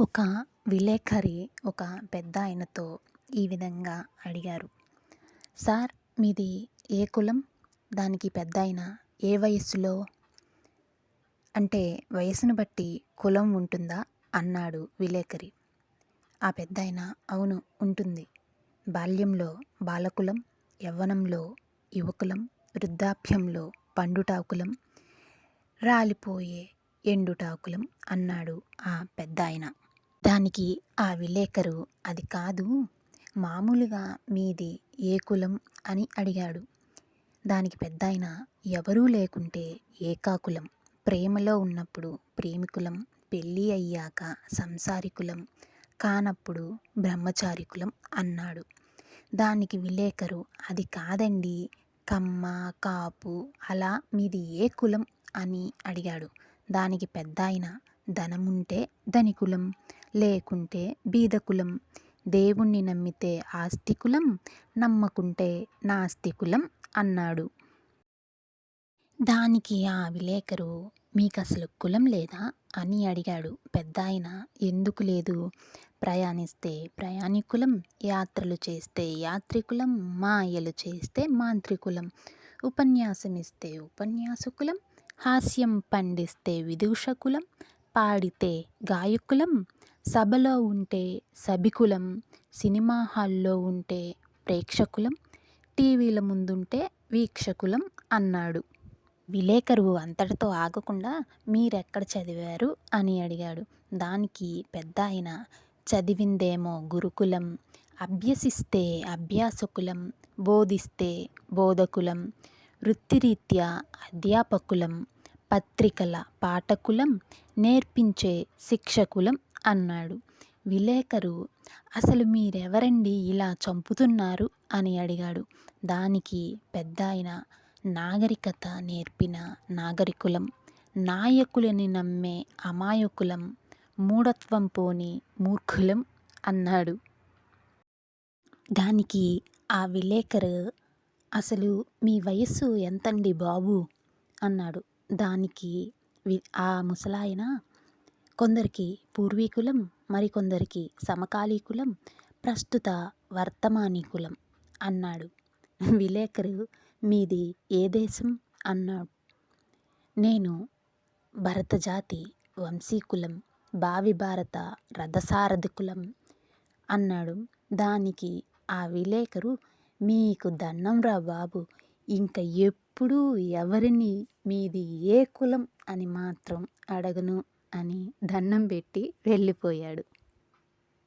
ఒక విలేఖరి ఒక పెద్దాయనతో ఈ విధంగా అడిగారు. సార్ మీది ఏ కులం? దానికి పెద్దాయన ఏ వయస్సులో? అంటే వయసును బట్టి కులం ఉంటుందా? అన్నాడు విలేకరి. ఆ పెద్దాయన అవును ఉంటుంది. బాల్యంలో బాలకులం, యవ్వనంలో యువకులం, వృద్ధాప్యంలో పండుటాకులం, రాలిపోయే ఎండుటాకులం అన్నాడు ఆ పెద్దాయన. దానికి ఆ విలేకరు అది కాదు మామూలుగా మీది ఏ కులం అని అడిగాడు. దానికి పెద్దాయన ఎవరూ లేకుంటే ఏకాకులం, ప్రేమలో ఉన్నప్పుడు ప్రేమికులం, పెళ్ళి అయ్యాక సంసారికులం, కానప్పుడు బ్రహ్మచారికులం అన్నాడు. దానికి విలేకరు అది కాదండి కమ్మ, కాపు అలా మీది ఏ కులం అని అడిగాడు. దానికి పెద్దాయన ధనముంటే ధనికులం, లేకుంటే బీదకులం, దేవుణ్ణి నమ్మితే ఆస్తికులం, నమ్మకుంటే నాస్తికులం అన్నాడు. దానికి ఆ విలేకరు మీకసలు కులం లేదా? అని అడిగాడు. పెద్దాయన ఎందుకు లేదు? ప్రయాణిస్తే ప్రయాణికులం, యాత్రలు చేస్తే యాత్రికులం, మాయలు చేస్తే మాంత్రికులం, ఉపన్యాసమిస్తే ఉపన్యాసకులం, హాస్యం పండిస్తే విదూషకులం, పాడితే గాయకులం, సభలో ఉంటే సభికులం, సినిమా హాల్లో ఉంటే ప్రేక్షకులం, టీవీల ముందుంటే వీక్షకులం అన్నాడు. విలేకరు అంతటితో ఆగకుండా మీరెక్కడ చదివారు? అని అడిగాడు. దానికి పెద్దాయన చదివిందేమో గురుకులం, అభ్యసిస్తే అభ్యాసకులం, బోధిస్తే బోధకులం, వృత్తిరీత్యా అధ్యాపకులం, పత్రికల పాఠకులం, నేర్పించే శిక్షకులం అన్నాడు. విలేకరు అసలు మీరెవరండి ఇలా చంపుతున్నారు? అని అడిగాడు. దానికి పెద్దాయన నాగరికత నేర్పిన నాగరికులం, నాయకులని నమ్మే అమాయకులం, మూఢత్వం పోని మూర్ఖులం అన్నాడు. దానికి ఆ విలేకరు అసలు మీ వయస్సు ఎంతండి బాబు అన్నాడు. దానికి ఆ ముసలాయన కొందరికి పూర్వీకులం, మరికొందరికి సమకాలీకులం, ప్రస్తుత వర్తమానికులం అన్నాడు. విలేకరు మీది ఏ దేశం? అన్నాడు. నేను భరతజాతి వంశీకులం, భావి భారత రథసారథికులం అన్నాడు. దానికి ఆ విలేకరు మీకు దణ్ణంరా బాబు ఇంక ఎప్పుడూ ఎవరిని మీది ఏ కులం అని మాత్రం అడగను అని దండం పెట్టి వెళ్ళిపోయాడు.